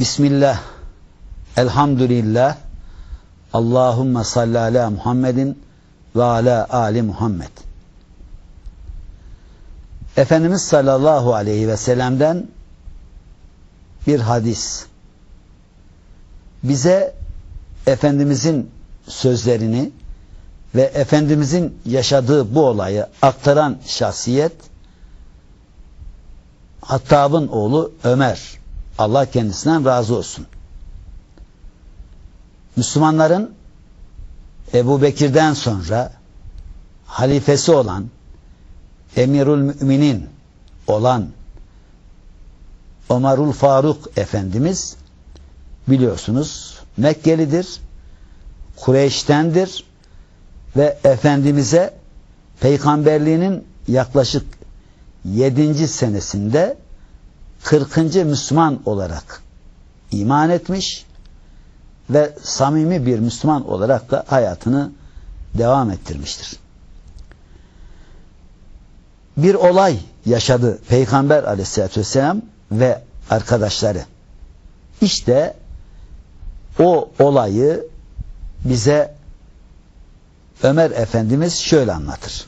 Bismillah, elhamdülillah, Allahümme salli ala Muhammedin ve ala Ali Muhammed. Efendimiz sallallahu aleyhi ve sellem'den bir hadis. Bize Efendimizin sözlerini ve Efendimizin yaşadığı bu olayı aktaran şahsiyet Hattab'ın oğlu Ömer. Allah kendisinden razı olsun. Müslümanların Ebu Bekir'den sonra halifesi olan Emirül Müminin olan Ömerül Faruk Efendimiz biliyorsunuz Mekkelidir, Kureyş'tendir ve Efendimiz'e peygamberliğinin yaklaşık 7. senesinde 40. Müslüman olarak iman etmiş ve samimi bir Müslüman olarak da hayatını devam ettirmiştir. Bir olay yaşadı Peygamber aleyhissalatü vesselam ve arkadaşları. İşte o olayı bize Ömer Efendimiz şöyle anlatır.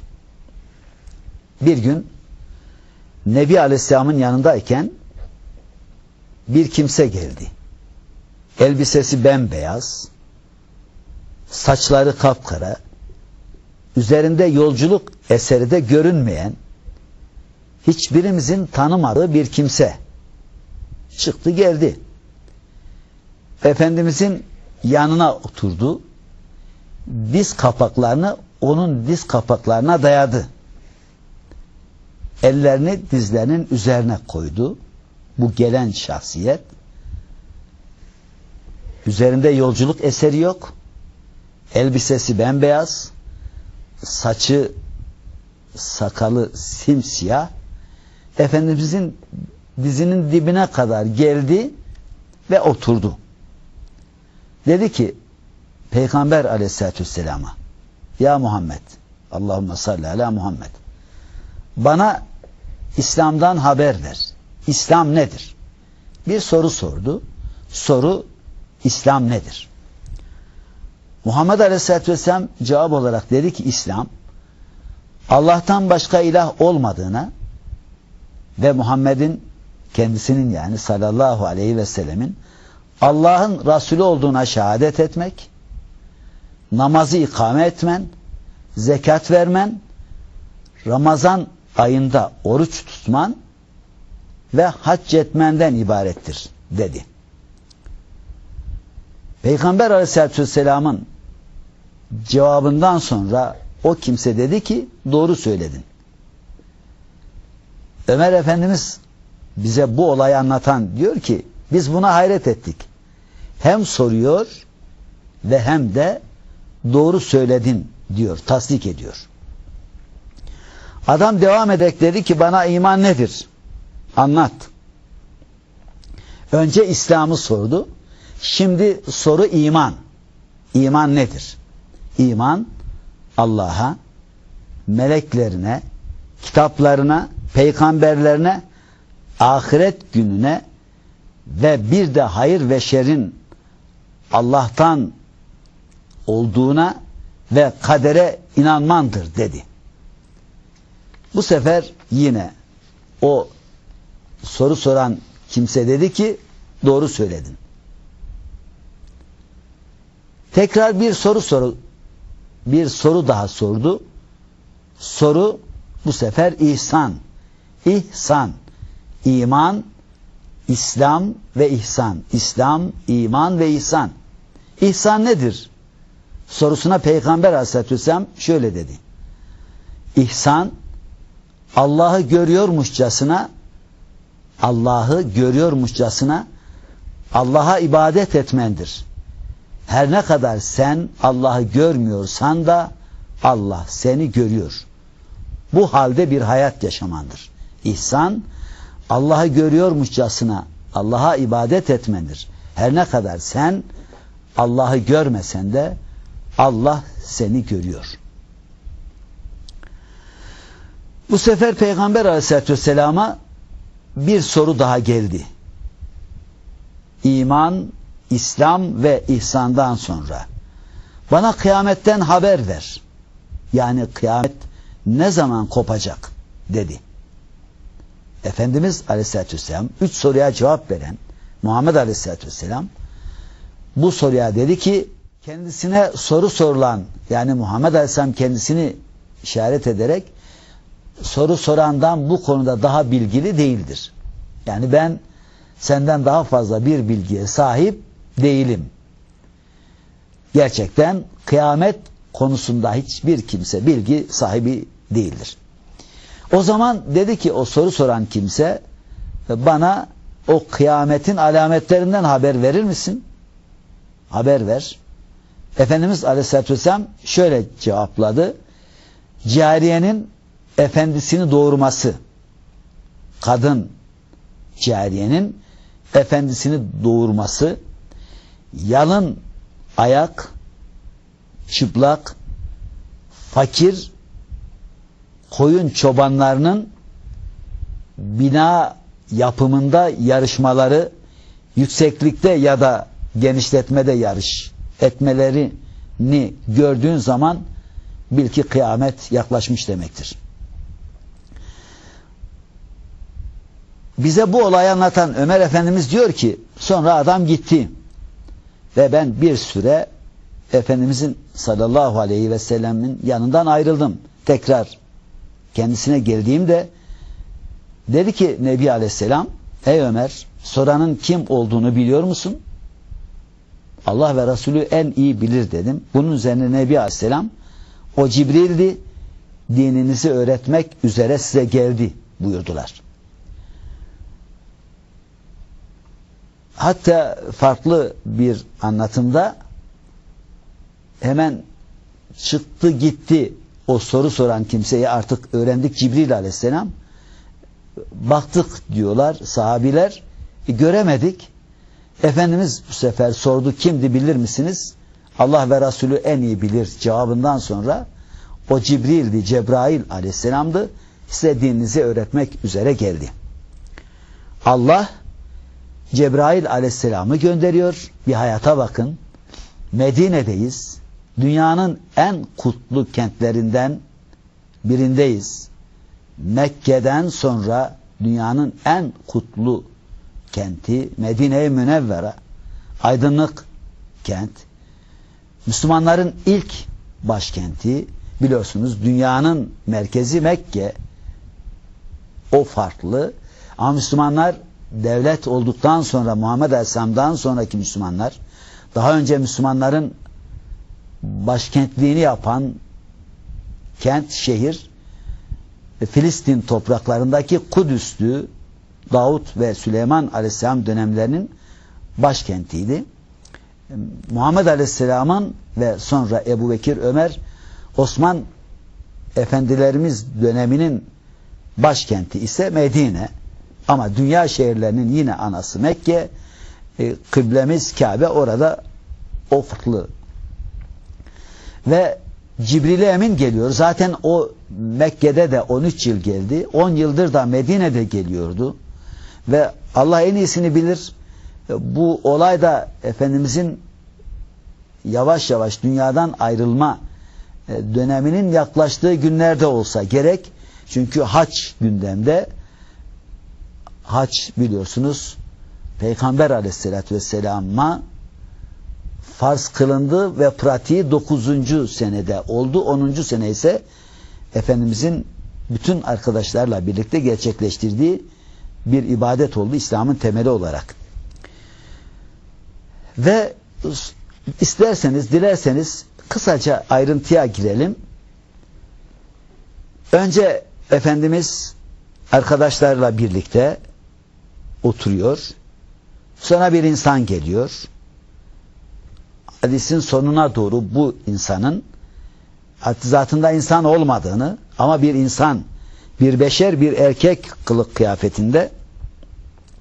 Bir gün Nebi Aleyhisselam'ın yanındayken bir kimse geldi. Elbisesi bembeyaz, saçları kapkara, üzerinde yolculuk eseri de görünmeyen, hiçbirimizin tanımadığı bir kimse çıktı geldi. Efendimizin yanına oturdu. Diz kapaklarını onun diz kapaklarına dayadı. Ellerini dizlerinin üzerine koydu. Bu gelen şahsiyet üzerinde yolculuk eseri yok. Elbisesi bembeyaz. Saçı sakalı simsiyah. Efendimizin dizinin dibine kadar geldi ve oturdu. Dedi ki Peygamber aleyhissalatü vesselama Ya Muhammed Allahümme salli ala Muhammed bana İslam'dan haber ver. İslam nedir? Bir soru sordu. Soru İslam nedir? Muhammed Aleyhisselatü Vesselam cevap olarak dedi ki İslam Allah'tan başka ilah olmadığına ve Muhammed'in kendisinin yani sallallahu aleyhi ve sellemin Allah'ın Resulü olduğuna şehadet etmek, namazı ikame etmen, zekat vermen, Ramazan ayında oruç tutman ve hac etmenden ibarettir dedi. Peygamber aleyhissalatü vesselamın cevabından sonra o kimse dedi ki doğru söyledin. Ömer Efendimiz bize bu olayı anlatan diyor ki biz buna hayret ettik. Hem soruyor ve hem de doğru söyledin diyor, tasdik ediyor. Adam devam ederek dedi ki bana iman nedir? Anlat. Önce İslam'ı sordu. Şimdi soru iman. İman nedir? İman Allah'a, meleklerine, kitaplarına, peygamberlerine, ahiret gününe ve bir de hayır ve şerin Allah'tan olduğuna ve kadere inanmandır dedi. Bu sefer yine o soru soran kimse dedi ki doğru söyledin. Tekrar bir soru soru bir soru daha sordu. Soru bu sefer ihsan. İhsan. İman, İslam ve ihsan. İslam, iman ve ihsan. İhsan nedir? Sorusuna Peygamber Aleyhisselatü şöyle dedi. İhsan Allah'ı görüyormuşçasına Allah'ı görüyormuşçasına Allah'a ibadet etmendir. Her ne kadar sen Allah'ı görmüyorsan da Allah seni görüyor. Bu halde bir hayat yaşamandır. İhsan Allah'ı görüyormuşçasına Allah'a ibadet etmendir. Her ne kadar sen Allah'ı görmesen de Allah seni görüyor. Bu sefer Peygamber Aleyhisselatü Vesselam'a bir soru daha geldi. iman, İslam ve ihsandan sonra bana kıyametten haber ver. Yani kıyamet ne zaman kopacak dedi. Efendimiz Aleyhisselatü Vesselam üç soruya cevap veren Muhammed Aleyhisselatü Vesselam bu soruya dedi ki kendisine soru sorulan yani Muhammed Aleyhisselam kendisini işaret ederek soru sorandan bu konuda daha bilgili değildir. Yani ben senden daha fazla bir bilgiye sahip değilim. Gerçekten kıyamet konusunda hiçbir kimse bilgi sahibi değildir. O zaman dedi ki o soru soran kimse bana o kıyametin alametlerinden haber verir misin? Haber ver. Efendimiz Aleyhisselatü Vesselam şöyle cevapladı. Cariyenin efendisini doğurması. Kadın cariyenin efendisini doğurması. Yalın ayak, çıplak, fakir koyun çobanlarının bina yapımında yarışmaları yükseklikte ya da genişletmede yarış etmelerini gördüğün zaman bil ki kıyamet yaklaşmış demektir. Bize bu olayı anlatan Ömer Efendimiz diyor ki sonra adam gitti ve ben bir süre Efendimizin sallallahu aleyhi ve sellemin yanından ayrıldım. Tekrar kendisine geldiğimde dedi ki Nebi Aleyhisselam ey Ömer soranın kim olduğunu biliyor musun? Allah ve Resulü en iyi bilir dedim. Bunun üzerine Nebi Aleyhisselam o Cibril'di dininizi öğretmek üzere size geldi buyurdular. Hatta farklı bir anlatımda hemen çıktı gitti o soru soran kimseyi artık öğrendik. Cibril aleyhisselam baktık diyorlar sahabiler e, göremedik. Efendimiz bu sefer sordu kimdi bilir misiniz? Allah ve Resulü en iyi bilir. cevabından sonra o Cibril'di Cebrail aleyhisselamdı. Size dininizi öğretmek üzere geldi. Allah Cebrail aleyhisselamı gönderiyor. Bir hayata bakın. Medine'deyiz. Dünyanın en kutlu kentlerinden birindeyiz. Mekke'den sonra dünyanın en kutlu kenti Medine-i Münevvere. Aydınlık kent. Müslümanların ilk başkenti biliyorsunuz dünyanın merkezi Mekke. O farklı. Ama Müslümanlar devlet olduktan sonra Muhammed Aleyhisselam'dan sonraki Müslümanlar daha önce Müslümanların başkentliğini yapan kent, şehir Filistin topraklarındaki Kudüs'tü. Davut ve Süleyman Aleyhisselam dönemlerinin başkentiydi. Muhammed Aleyhisselam'ın ve sonra Ebu Bekir, Ömer, Osman efendilerimiz döneminin başkenti ise Medine. Ama dünya şehirlerinin yine anası Mekke, e, kıblemiz Kabe orada o farklı ve Cibril Emin geliyor. Zaten o Mekke'de de 13 yıl geldi. 10 yıldır da Medine'de geliyordu. Ve Allah en iyisini bilir. Bu olay da Efendimizin yavaş yavaş dünyadan ayrılma e, döneminin yaklaştığı günlerde olsa gerek. Çünkü haç gündemde haç biliyorsunuz Peygamber aleyhissalatü vesselam'a farz kılındı ve pratiği 9. senede oldu. 10. sene ise Efendimizin bütün arkadaşlarla birlikte gerçekleştirdiği bir ibadet oldu İslam'ın temeli olarak. Ve isterseniz, dilerseniz kısaca ayrıntıya girelim. Önce Efendimiz arkadaşlarla birlikte oturuyor. Sonra bir insan geliyor hadisin sonuna doğru bu insanın zatında insan olmadığını ama bir insan, bir beşer, bir erkek kılık kıyafetinde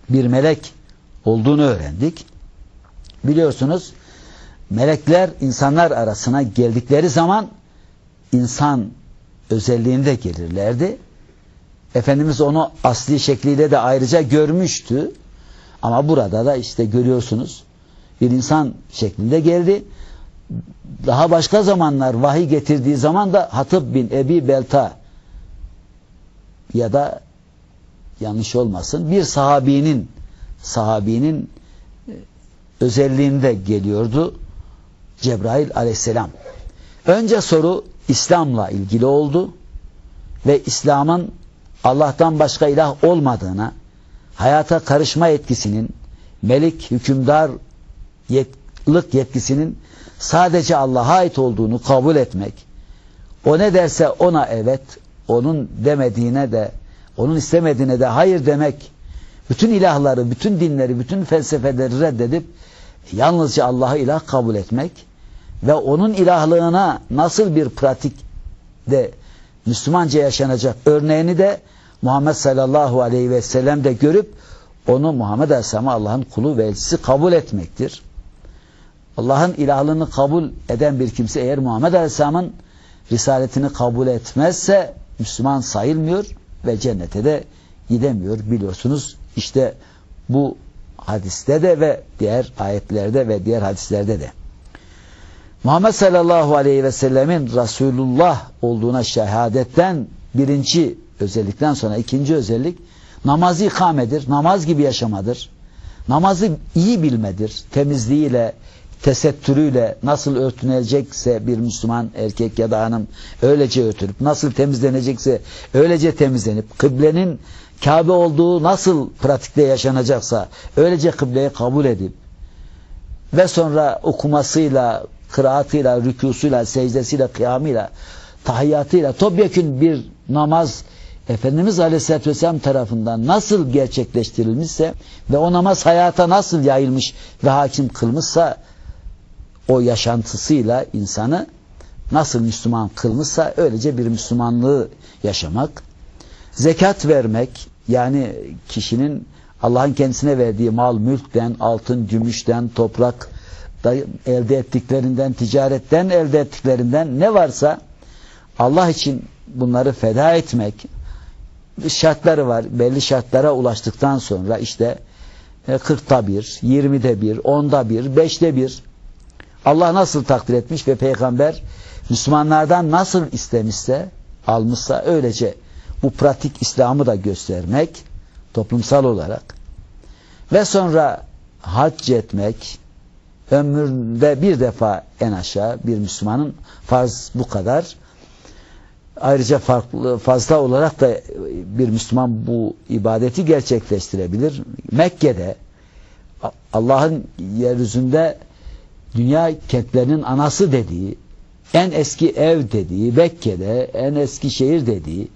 bir melek olduğunu öğrendik. Biliyorsunuz melekler insanlar arasına geldikleri zaman insan özelliğinde gelirlerdi. Efendimiz onu asli şekliyle de ayrıca görmüştü. Ama burada da işte görüyorsunuz bir insan şeklinde geldi. Daha başka zamanlar vahiy getirdiği zaman da Hatip bin Ebi Belta ya da yanlış olmasın bir sahabinin sahabinin e, özelliğinde geliyordu Cebrail aleyhisselam. Önce soru İslam'la ilgili oldu ve İslam'ın Allah'tan başka ilah olmadığına, hayata karışma etkisinin, melik, hükümdarlık yetkisinin sadece Allah'a ait olduğunu kabul etmek, o ne derse ona evet, onun demediğine de, onun istemediğine de hayır demek, bütün ilahları, bütün dinleri, bütün felsefeleri reddedip yalnızca Allah'ı ilah kabul etmek ve onun ilahlığına nasıl bir pratik de Müslümanca yaşanacak örneğini de Muhammed sallallahu aleyhi ve sellem de görüp onu Muhammed Aleyhisselam'ı Allah'ın kulu ve elçisi kabul etmektir. Allah'ın ilahlığını kabul eden bir kimse eğer Muhammed Aleyhisselam'ın risaletini kabul etmezse Müslüman sayılmıyor ve cennete de gidemiyor biliyorsunuz. İşte bu hadiste de ve diğer ayetlerde ve diğer hadislerde de. Muhammed sallallahu aleyhi ve sellemin Resulullah olduğuna şehadetten birinci özellikten sonra ikinci özellik namazı ikamedir. Namaz gibi yaşamadır. Namazı iyi bilmedir. Temizliğiyle, tesettürüyle nasıl örtünecekse bir Müslüman erkek ya da hanım öylece örtülüp nasıl temizlenecekse öylece temizlenip kıblenin Kabe olduğu nasıl pratikte yaşanacaksa öylece kıbleyi kabul edip ve sonra okumasıyla, kıraatıyla, rükusuyla, secdesiyle, kıyamıyla, tahiyyatıyla topyekün bir namaz Efendimiz Aleyhisselatü Vesselam tarafından nasıl gerçekleştirilmişse ve o namaz hayata nasıl yayılmış ve hakim kılmışsa o yaşantısıyla insanı nasıl Müslüman kılmışsa öylece bir Müslümanlığı yaşamak. Zekat vermek yani kişinin Allah'ın kendisine verdiği mal, mülkten, altın, gümüşten, toprak elde ettiklerinden, ticaretten elde ettiklerinden ne varsa Allah için bunları feda etmek şartları var. Belli şartlara ulaştıktan sonra işte 40'ta e, bir, 20'de bir, 10'da bir, 5'te bir Allah nasıl takdir etmiş ve peygamber Müslümanlardan nasıl istemişse, almışsa öylece bu pratik İslam'ı da göstermek toplumsal olarak ve sonra hac etmek ömründe bir defa en aşağı bir Müslümanın farz bu kadar ayrıca farklı fazla olarak da bir Müslüman bu ibadeti gerçekleştirebilir. Mekke'de Allah'ın yeryüzünde dünya kentlerinin anası dediği, en eski ev dediği, Mekke'de en eski şehir dediği,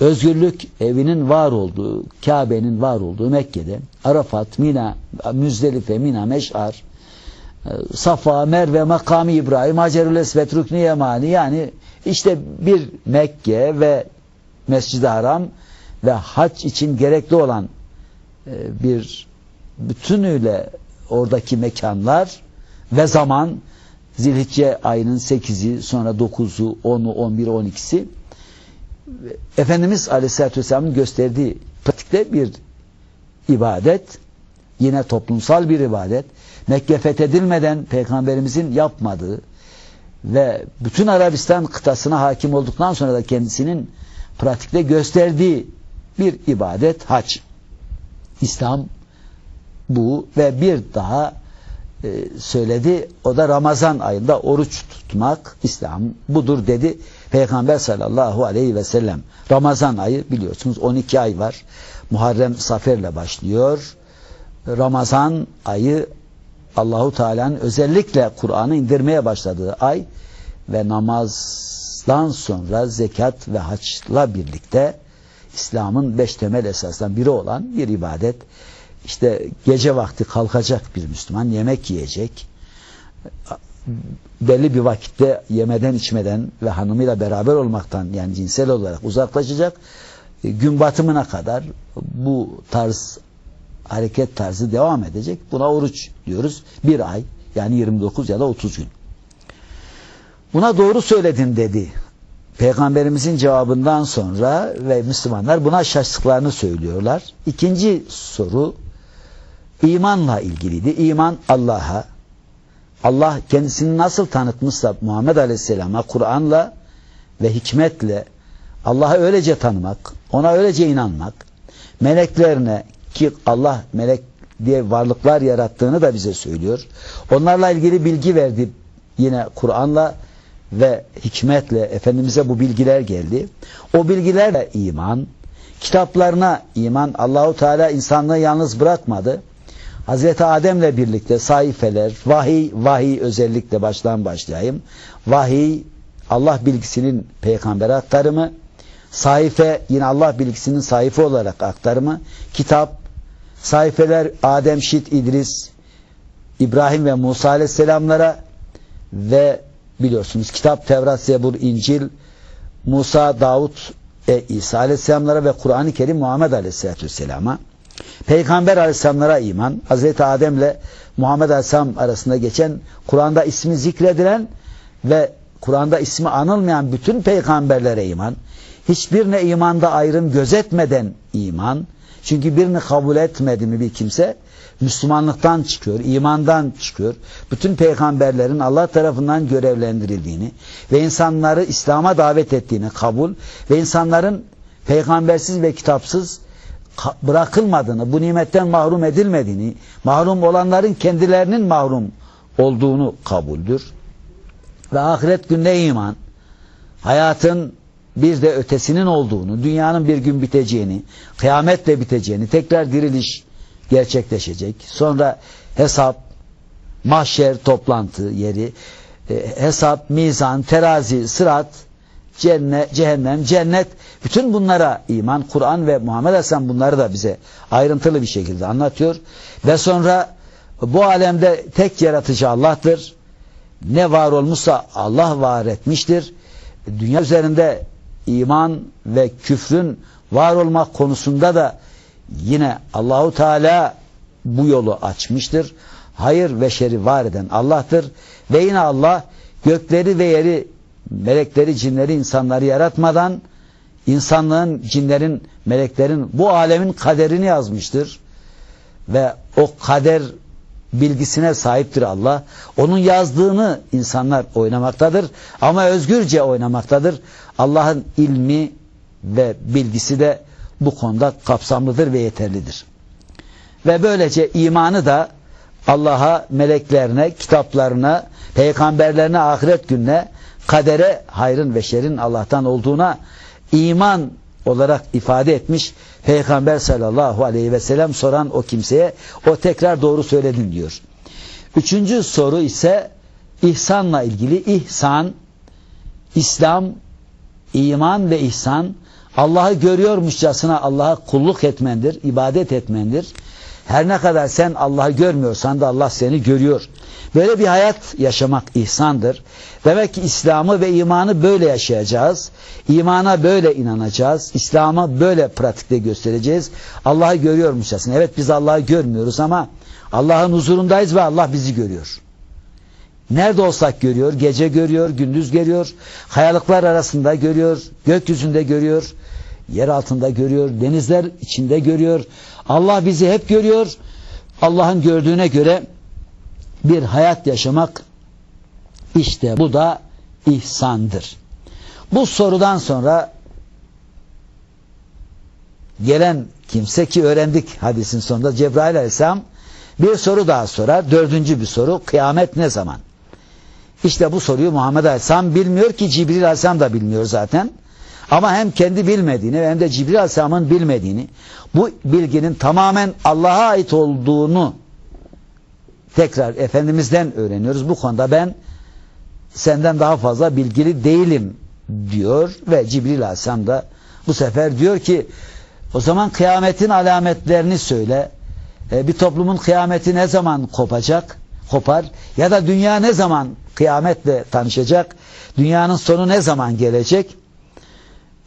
özgürlük evinin var olduğu, Kabe'nin var olduğu Mekke'de, Arafat, Mina, Müzdelife, Mina, Meş'ar, Safa, Merve, Makami İbrahim, Hacerül Esvet, Rüknü Yemani yani işte bir Mekke ve Mescid-i Haram ve hac için gerekli olan e, bir bütünüyle oradaki mekanlar ve zaman Zilhicce ayının 8'i sonra 9'u 10'u 11'i 12'si Efendimiz Aleyhisselatü Vesselam'ın gösterdiği pratikte bir ibadet yine toplumsal bir ibadet. Mekke fethedilmeden Peygamberimizin yapmadığı ve bütün Arabistan kıtasına hakim olduktan sonra da kendisinin pratikte gösterdiği bir ibadet hac. İslam bu ve bir daha e, söyledi. O da Ramazan ayında oruç tutmak İslam budur dedi Peygamber sallallahu aleyhi ve sellem. Ramazan ayı biliyorsunuz 12 ay var. Muharrem Safer'le başlıyor. Ramazan ayı Allahu Teala'nın özellikle Kur'an'ı indirmeye başladığı ay ve namazdan sonra zekat ve haçla birlikte İslam'ın beş temel esasından biri olan bir ibadet. İşte gece vakti kalkacak bir Müslüman yemek yiyecek. Belli bir vakitte yemeden içmeden ve hanımıyla beraber olmaktan yani cinsel olarak uzaklaşacak. Gün batımına kadar bu tarz hareket tarzı devam edecek. Buna oruç diyoruz. Bir ay yani 29 ya da 30 gün. Buna doğru söyledin dedi. Peygamberimizin cevabından sonra ve Müslümanlar buna şaştıklarını söylüyorlar. İkinci soru imanla ilgiliydi. İman Allah'a, Allah kendisini nasıl tanıtmışsa Muhammed Aleyhisselam'a Kur'an'la ve hikmetle Allah'ı öylece tanımak, ona öylece inanmak, meleklerine ki Allah melek diye varlıklar yarattığını da bize söylüyor. Onlarla ilgili bilgi verdi yine Kur'an'la ve hikmetle Efendimiz'e bu bilgiler geldi. O bilgilerle iman, kitaplarına iman Allahu Teala insanlığı yalnız bırakmadı. Hazreti Adem'le birlikte sayfeler, vahiy, vahiy özellikle baştan başlayayım. Vahiy Allah bilgisinin peygambere aktarımı, sayfe yine Allah bilgisinin sayfa olarak aktarımı, kitap, sayfeler Adem, Şit, İdris, İbrahim ve Musa aleyhisselamlara ve biliyorsunuz kitap, Tevrat, Zebur, İncil, Musa, Davut, e, İsa aleyhisselamlara ve Kur'an-ı Kerim Muhammed aleyhisselatü vesselama. Peygamber aleyhisselamlara iman, Hazreti Adem ile Muhammed aleyhisselam arasında geçen Kur'an'da ismi zikredilen ve Kur'an'da ismi anılmayan bütün peygamberlere iman, hiçbirine imanda ayrım gözetmeden iman, çünkü birini kabul etmedi mi bir kimse Müslümanlıktan çıkıyor, imandan çıkıyor. Bütün peygamberlerin Allah tarafından görevlendirildiğini ve insanları İslam'a davet ettiğini kabul ve insanların peygambersiz ve kitapsız bırakılmadığını, bu nimetten mahrum edilmediğini, mahrum olanların kendilerinin mahrum olduğunu kabuldür. Ve ahiret gününe iman, hayatın bir de ötesinin olduğunu, dünyanın bir gün biteceğini, kıyametle biteceğini, tekrar diriliş gerçekleşecek. Sonra hesap, mahşer toplantı yeri, e, hesap, mizan, terazi, sırat, cennet, cehennem, cennet bütün bunlara iman, Kur'an ve Muhammed Aleyhisselam bunları da bize ayrıntılı bir şekilde anlatıyor. Ve sonra bu alemde tek yaratıcı Allah'tır. Ne var olmuşsa Allah var etmiştir. Dünya üzerinde iman ve küfrün var olmak konusunda da yine Allahu Teala bu yolu açmıştır. Hayır ve şeri var eden Allah'tır. Ve yine Allah gökleri ve yeri, melekleri, cinleri, insanları yaratmadan insanlığın, cinlerin, meleklerin bu alemin kaderini yazmıştır. Ve o kader bilgisine sahiptir Allah. Onun yazdığını insanlar oynamaktadır. Ama özgürce oynamaktadır. Allah'ın ilmi ve bilgisi de bu konuda kapsamlıdır ve yeterlidir. Ve böylece imanı da Allah'a, meleklerine, kitaplarına, peygamberlerine, ahiret gününe, kadere, hayrın ve şerin Allah'tan olduğuna iman olarak ifade etmiş Peygamber sallallahu aleyhi ve sellem soran o kimseye o tekrar doğru söyledin diyor. Üçüncü soru ise ihsanla ilgili ihsan, İslam, iman ve ihsan Allah'ı görüyormuşçasına Allah'a kulluk etmendir, ibadet etmendir. Her ne kadar sen Allah'ı görmüyorsan da Allah seni görüyor. Böyle bir hayat yaşamak ihsandır. Demek ki İslam'ı ve imanı böyle yaşayacağız. İmana böyle inanacağız. İslam'ı böyle pratikte göstereceğiz. Allah'ı görüyormuşçasına. Evet biz Allah'ı görmüyoruz ama Allah'ın huzurundayız ve Allah bizi görüyor. Nerede olsak görüyor, gece görüyor, gündüz görüyor, hayalıklar arasında görüyor, gökyüzünde görüyor, yer altında görüyor, denizler içinde görüyor. Allah bizi hep görüyor. Allah'ın gördüğüne göre bir hayat yaşamak işte bu da ihsandır. Bu sorudan sonra gelen kimse ki öğrendik hadisin sonunda Cebrail aleyhisselam bir soru daha sorar. Dördüncü bir soru kıyamet ne zaman? İşte bu soruyu Muhammed Aleyhisselam bilmiyor ki Cibril Aleyhisselam da bilmiyor zaten. Ama hem kendi bilmediğini hem de Cibril Aleyhisselam'ın bilmediğini, bu bilginin tamamen Allah'a ait olduğunu tekrar Efendimiz'den öğreniyoruz. Bu konuda ben senden daha fazla bilgili değilim diyor ve Cibril Aleyhisselam da bu sefer diyor ki o zaman kıyametin alametlerini söyle. E, bir toplumun kıyameti ne zaman kopacak? Kopar. Ya da dünya ne zaman kıyametle tanışacak? Dünyanın sonu ne zaman gelecek?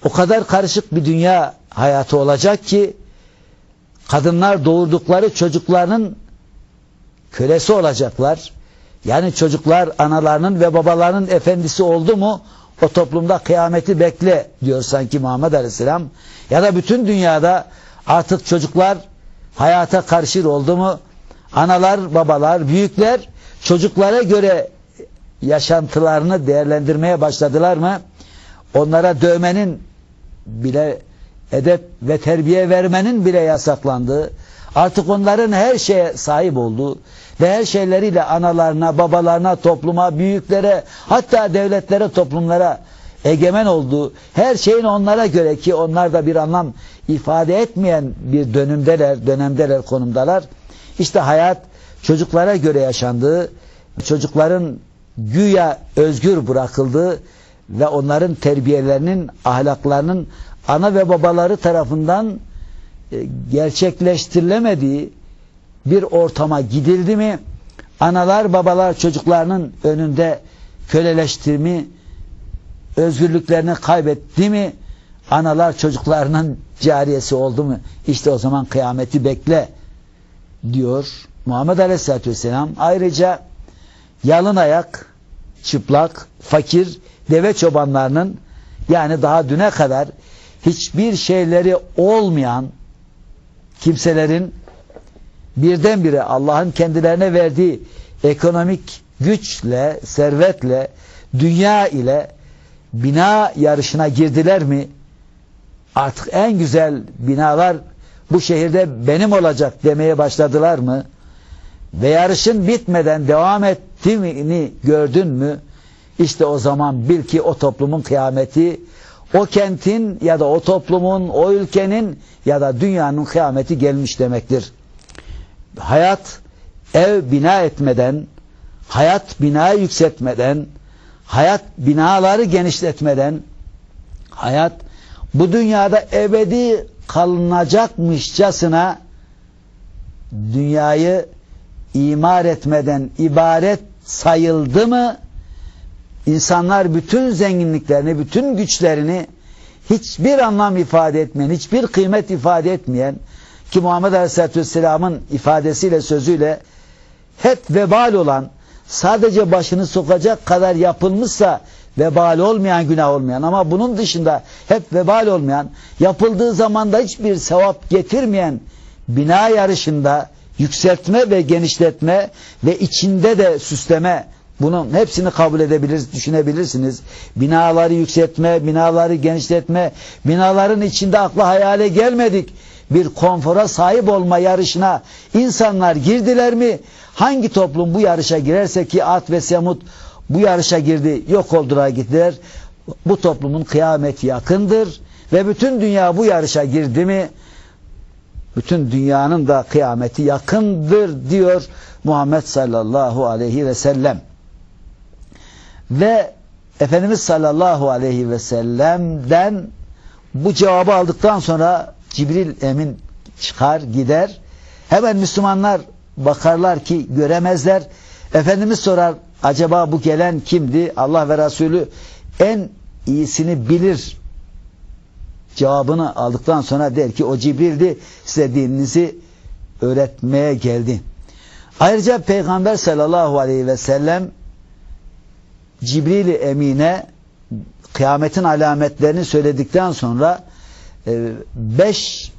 O kadar karışık bir dünya hayatı olacak ki kadınlar doğurdukları çocuklarının kölesi olacaklar. Yani çocuklar analarının ve babalarının efendisi oldu mu o toplumda kıyameti bekle diyor sanki Muhammed Aleyhisselam. Ya da bütün dünyada artık çocuklar hayata karışır oldu mu Analar, babalar, büyükler çocuklara göre yaşantılarını değerlendirmeye başladılar mı? Onlara dövmenin bile edep ve terbiye vermenin bile yasaklandığı, artık onların her şeye sahip olduğu ve her şeyleriyle analarına, babalarına, topluma, büyüklere, hatta devletlere, toplumlara egemen olduğu, her şeyin onlara göre ki onlar da bir anlam ifade etmeyen bir dönümdeler, dönemdeler, konumdalar. İşte hayat çocuklara göre yaşandığı, çocukların güya özgür bırakıldığı ve onların terbiyelerinin, ahlaklarının ana ve babaları tarafından e, gerçekleştirilemediği bir ortama gidildi mi analar babalar çocuklarının önünde köleleşti özgürlüklerini kaybetti mi analar çocuklarının cariyesi oldu mu? İşte o zaman kıyameti bekle diyor Muhammed Aleyhisselatü Vesselam. Ayrıca yalın ayak çıplak fakir deve çobanlarının yani daha düne kadar hiçbir şeyleri olmayan kimselerin birdenbire Allah'ın kendilerine verdiği ekonomik güçle, servetle, dünya ile bina yarışına girdiler mi? Artık en güzel binalar bu şehirde benim olacak demeye başladılar mı? Ve yarışın bitmeden devam ettiğini gördün mü? İşte o zaman bil ki o toplumun kıyameti, o kentin ya da o toplumun, o ülkenin ya da dünyanın kıyameti gelmiş demektir. Hayat ev bina etmeden, hayat binayı yükseltmeden, hayat binaları genişletmeden, hayat bu dünyada ebedi kalınacakmışçasına dünyayı imar etmeden ibaret sayıldı mı insanlar bütün zenginliklerini, bütün güçlerini hiçbir anlam ifade etmeyen, hiçbir kıymet ifade etmeyen ki Muhammed Aleyhisselatü Vesselam'ın ifadesiyle, sözüyle hep vebal olan, sadece başını sokacak kadar yapılmışsa vebal olmayan, günah olmayan ama bunun dışında hep vebal olmayan, yapıldığı zamanda hiçbir sevap getirmeyen bina yarışında yükseltme ve genişletme ve içinde de süsleme bunun hepsini kabul edebiliriz, düşünebilirsiniz. Binaları yükseltme, binaları genişletme, binaların içinde akla hayale gelmedik bir konfora sahip olma yarışına insanlar girdiler mi? Hangi toplum bu yarışa girerse ki At ve Semud bu yarışa girdi, yok oldular gittiler. Bu toplumun kıyameti yakındır ve bütün dünya bu yarışa girdi mi? Bütün dünyanın da kıyameti yakındır diyor Muhammed sallallahu aleyhi ve sellem. Ve Efendimiz sallallahu aleyhi ve sellem'den bu cevabı aldıktan sonra Cibril emin çıkar gider. Hemen Müslümanlar bakarlar ki göremezler. Efendimiz sorar acaba bu gelen kimdi? Allah ve Resulü en iyisini bilir cevabını aldıktan sonra der ki o Cibril'di size dininizi öğretmeye geldi. Ayrıca Peygamber sallallahu aleyhi ve sellem Cibril-i Emine kıyametin alametlerini söyledikten sonra e, beş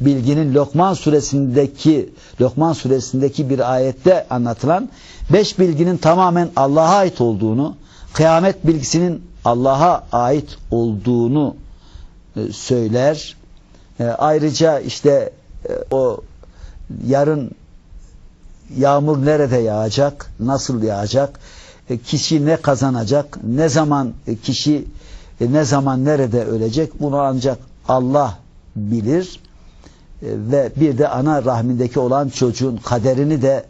bilginin Lokman suresindeki Lokman suresindeki bir ayette anlatılan beş bilginin tamamen Allah'a ait olduğunu, kıyamet bilgisinin Allah'a ait olduğunu e, söyler. E, ayrıca işte o yarın yağmur nerede yağacak, nasıl yağacak, kişi ne kazanacak, ne zaman e, kişi e, ne zaman nerede ölecek bunu ancak Allah bilir ve bir de ana rahmindeki olan çocuğun kaderini de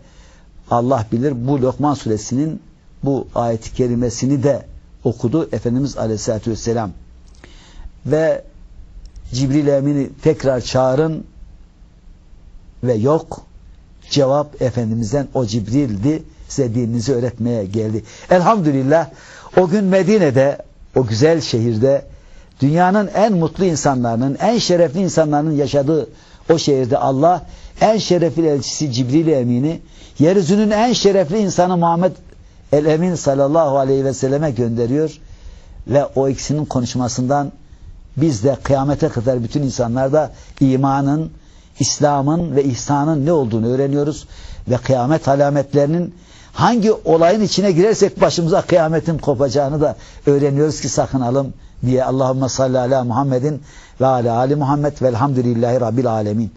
Allah bilir. Bu Lokman suresinin bu ayet-i kerimesini de okudu Efendimiz Aleyhisselatü Vesselam. Ve Cibril Emin'i tekrar çağırın ve yok. Cevap Efendimiz'den o Cibril'di size dininizi öğretmeye geldi. Elhamdülillah o gün Medine'de, o güzel şehirde dünyanın en mutlu insanlarının, en şerefli insanların yaşadığı o şehirde Allah en şerefli elçisi Cibril Emin'i, yeryüzünün en şerefli insanı Muhammed El Emin sallallahu aleyhi ve selleme gönderiyor ve o ikisinin konuşmasından biz de kıyamete kadar bütün insanlar da imanın, İslam'ın ve ihsanın ne olduğunu öğreniyoruz ve kıyamet alametlerinin hangi olayın içine girersek başımıza kıyametin kopacağını da öğreniyoruz ki sakınalım diye Allahümme salli ala Muhammedin ve ala Ali Muhammed velhamdülillahi Rabbil alemin.